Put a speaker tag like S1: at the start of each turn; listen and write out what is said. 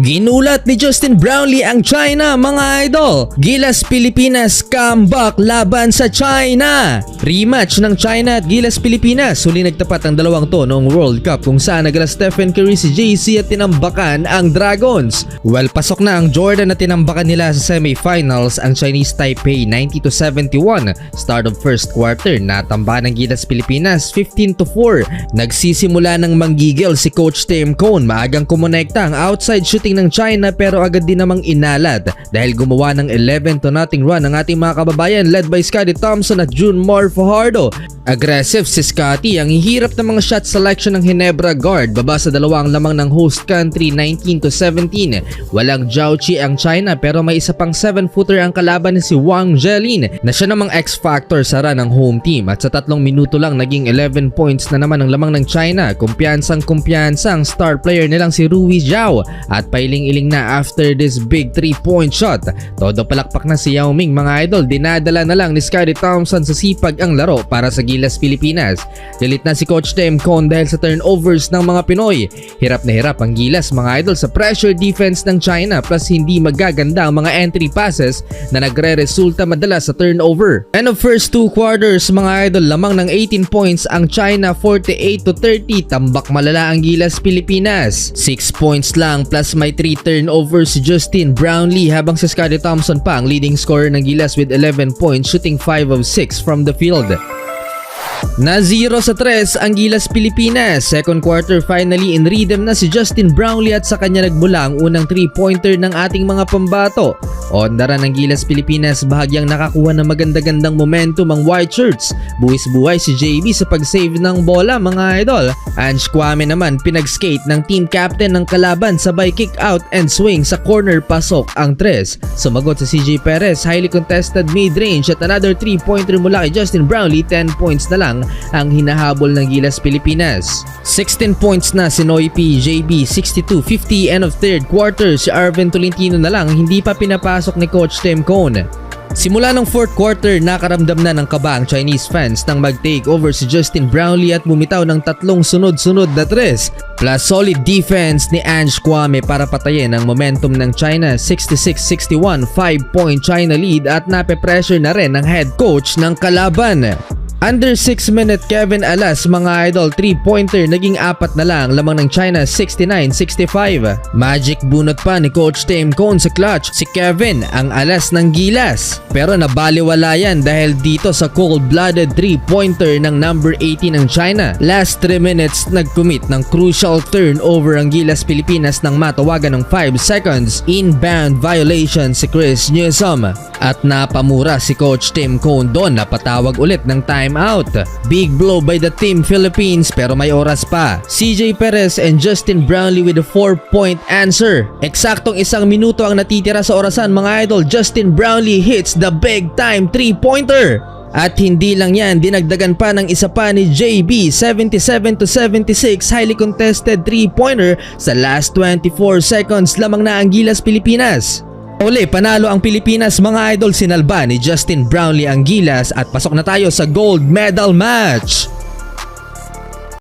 S1: Ginulat ni Justin Brownlee ang China mga idol. Gilas Pilipinas comeback laban sa China. Rematch ng China at Gilas Pilipinas. Huli nagtapat ang dalawang to noong World Cup kung saan nagala Stephen Curry si JC at tinambakan ang Dragons. Well, pasok na ang Jordan na tinambakan nila sa semifinals ang Chinese Taipei 90 to 71. Start of first quarter, natamba ng Gilas Pilipinas 15 to 4. Nagsisimula ng manggigil si Coach Tim Cone. Maagang kumonekta ang outside shooting ng China pero agad din namang inalad dahil gumawa ng 11 to nothing run ang ating mga kababayan led by Scotty Thompson at June Fajardo. Aggressive si Scotty ang hihirap ng mga shot selection ng Hinebra guard baba sa dalawang lamang ng host country 19 to 17. Walang Jiaoqi ang China pero may isa pang 7-footer ang kalaban ni si Wang Jelin na siya namang X-factor sa run ng home team at sa tatlong minuto lang naging 11 points na naman ang lamang ng China. Kumpiyansang kumpiyansa ang star player nilang si Rui Zhao at pailing-iling na after this big 3-point shot. Todo palakpak na si Yao Ming mga idol. Dinadala na lang ni Scotty Thompson sa sipag ang laro para sa Gilas Pilipinas. Galit na si Coach Tim Cone dahil sa turnovers ng mga Pinoy. Hirap na hirap ang Gilas mga idol sa pressure defense ng China plus hindi magaganda ang mga entry passes na nagre-resulta madalas sa turnover. End of first two quarters mga idol lamang ng 18 points ang China 48 to 30 tambak malala ang Gilas Pilipinas. 6 points lang plus may 3 turnovers si Justin Brownlee habang si Scotty Thompson pa ang leading scorer ng Gilas with 11 points shooting 5 of 6 from the field. Na 0 sa 3 ang Gilas Pilipinas. Second quarter finally in rhythm na si Justin Brownlee at sa kanya nagmula ang unang 3-pointer ng ating mga pambato. Ondara ng Gilas Pilipinas bahagyang nakakuha ng maganda-gandang momentum ang white shirts. Buwis-buhay si JB sa pag-save ng bola mga idol. Ange Kwame naman pinag-skate ng team captain ng kalaban sabay kick out and swing sa corner pasok ang 3. Sumagot sa CJ Perez, highly contested mid-range at another 3-pointer mula kay Justin Brownlee, 10 points na lang ang hinahabol ng Gilas Pilipinas. 16 points na si Noy P, JB, 62-50 end of third quarter. Si Arvin Tolentino na lang hindi pa pinapasok ni Coach Tim Cone. Simula ng fourth quarter, nakaramdam na ng kaba ang Chinese fans nang mag-take over si Justin Brownlee at bumitaw ng tatlong sunod-sunod na tres. Plus solid defense ni Ange Kwame para patayin ang momentum ng China 66-61, 5-point China lead at nape-pressure na rin ng head coach ng kalaban. Under 6 minute Kevin Alas mga idol 3-pointer naging apat na lang lamang ng China 69-65. Magic bunot pa ni Coach Tim Cone sa clutch si Kevin ang alas ng gilas. Pero nabaliwala yan dahil dito sa cold-blooded 3-pointer ng number 18 ng China. Last 3 minutes nag-commit ng crucial turnover ang gilas Pilipinas nang matawagan ng 5 seconds inbound violation si Chris Newsom. At napamura si Coach Tim Cone doon na patawag ulit ng timeout. Big blow by the Team Philippines pero may oras pa. CJ Perez and Justin Brownlee with a 4-point answer. Eksaktong isang minuto ang natitira sa orasan mga idol. Justin Brownlee hits the big time 3-pointer. At hindi lang yan, dinagdagan pa ng isa pa ni JB 77 to 76 highly contested 3-pointer sa last 24 seconds lamang na ang Gilas Pilipinas. Uli, panalo ang Pilipinas mga idol sinalba ni Justin Brownlee ang Gilas at pasok na tayo sa gold medal match.